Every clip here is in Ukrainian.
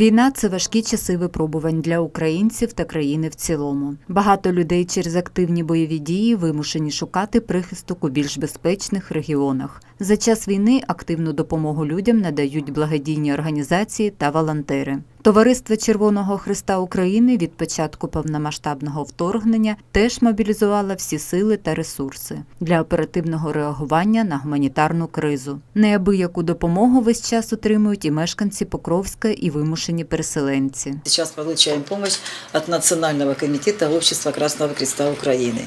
Війна це важкі часи випробувань для українців та країни в цілому. Багато людей через активні бойові дії вимушені шукати прихисток у більш безпечних регіонах. За час війни активну допомогу людям надають благодійні організації та волонтери. Товариство Червоного Христа України від початку повномасштабного вторгнення теж мобілізувало всі сили та ресурси для оперативного реагування на гуманітарну кризу. Неабияку допомогу весь час отримують і мешканці Покровська, і вимушені переселенці. Сейчас получаем помощь от Национального комитета Общества Красного Креста Украины.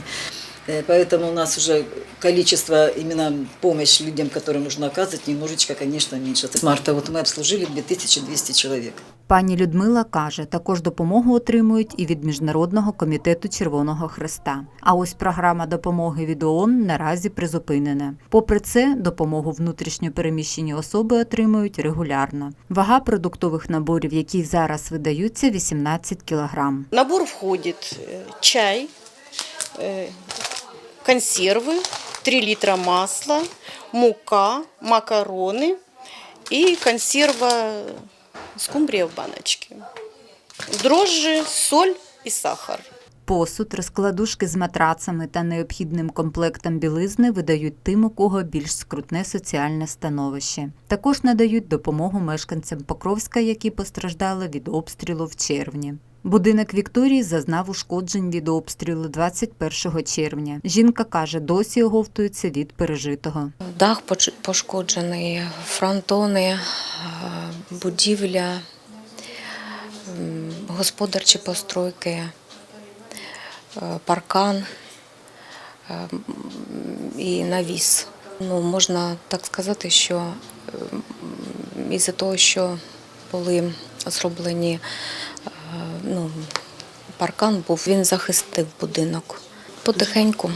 Э, Поэтому у нас уже количество именно помощи людям, которым нужно оказывать, немножечко, конечно, меньше. С марта вот мы обслужили 2200 человек. Пані Людмила каже, також допомогу отримують і від Міжнародного комітету Червоного Хреста. А ось програма допомоги від ООН наразі призупинена. Попри це, допомогу внутрішньо переміщені особи отримують регулярно. Вага продуктових наборів, які зараз видаються, 18 кілограм. В набор входит э, чай, э, консервы, 3 литра масла, мука, макароны и консерва скумбрия в баночки, дрожжі, соль і сахар. Посуд, розкладушки з матрацами та необхідним комплектом білизни видають тим, у кого більш скрутне соціальне становище. Також надають допомогу мешканцям Покровська, які постраждали від обстрілу в червні. Будинок Вікторії зазнав ушкоджень від обстрілу 21 червня. Жінка каже, досі оговтується від пережитого. Дах пошкоджений, фронтони, е, будівля, господарчі постройки, е, паркан е, і навіс. Ну, можна так сказати, що із-за того, що були зроблені, ну, паркан був, він захистив будинок. Потихеньку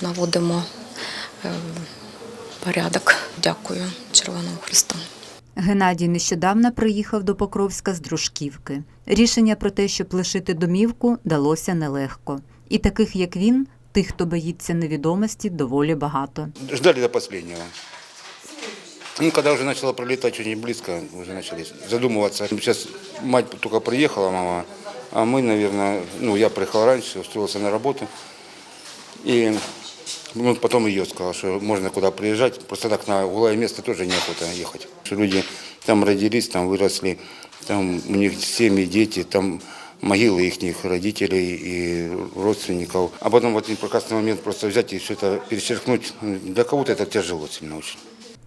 наводимо е, порядок. Дякую Червоному Христу. Геннадій нещодавно приїхав до Покровська з Дружківки. Рішення про те, щоб лишити домівку, далося нелегко. І таких, як він, тих, хто боїться невідомості, доволі багато. Ждали до последнего. Ну, когда уже начало пролетать очень близко, уже начали задумываться. Сейчас мать только приехала, мама, а мы, наверное, ну, я приехал раньше, устроился на работу. И ну, потом ее сказал, что можно куда приезжать. Просто так на голое место тоже неохота ехать. Что люди там родились, там выросли, там у них семьи, дети, там могилы их родителей и родственников. А потом в один прекрасный момент просто взять и все это перечеркнуть. Для кого-то это тяжело сильно очень.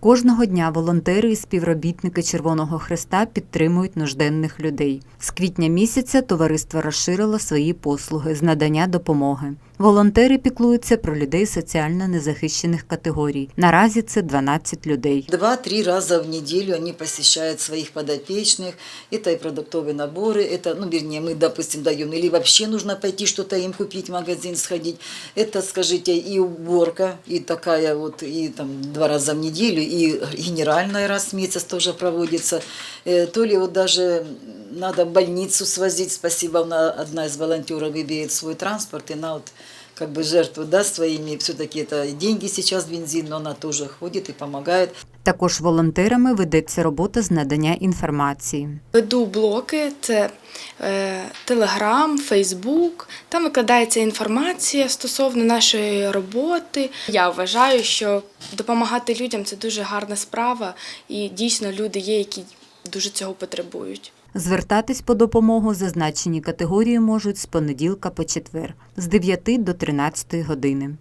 Кожного дня волонтери і співробітники Червоного Хреста підтримують нужденних людей. З квітня місяця товариство розширило свої послуги з надання допомоги. Волонтери піклуються про людей соціально незахищених категорій. Наразі це 12 людей. Два-три раза в неделю они посещают своих подопечных. Это и продуктовые наборы, это, ну, вернее, мы, допустим, даем, или вообще нужно пойти что-то им купить, в магазин сходить. Это, скажите, и уборка, и такая вот, и там два раза в неделю, и генеральная раз в месяц тоже проводится. Э, То ли вот даже надо в больницу свозить, спасибо, она, одна из волонтеров имеет свой транспорт, и она вот как бы жертву даст своими, все-таки это деньги сейчас бензин, но она тоже ходит и помогает. Також волонтерами ведеться робота з надання інформації. Веду блоки, це е, Телеграм, Фейсбук. Там викладається інформація стосовно нашої роботи. Я вважаю, що допомагати людям це дуже гарна справа, і дійсно люди є, які дуже цього потребують. Звертатись по допомогу зазначені категорії можуть з понеділка по четвер з 9 до 13 години.